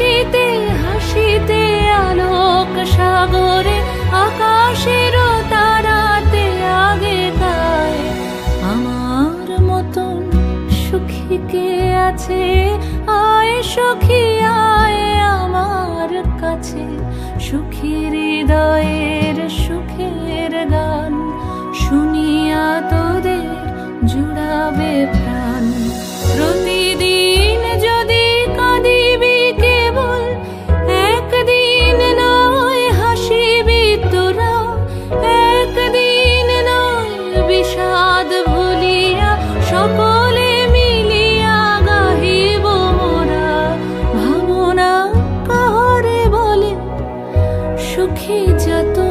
হাসিতে হাসিতে আলোক সাগরে, আকাশের তারাতে আগে গায়। আমার মতন সুখী কে আছে? আয় সুখী, আয় আমার কাছে। সুখী হৃদয়ের সুখের গান শুনিয়া তোদের জুড়াবে প্রাণ। বিষাদ ভুলিয়া সকলে মিলিয়া গাহিব মোরা। ভাবনা কাহরে বলে? সুখী যাতন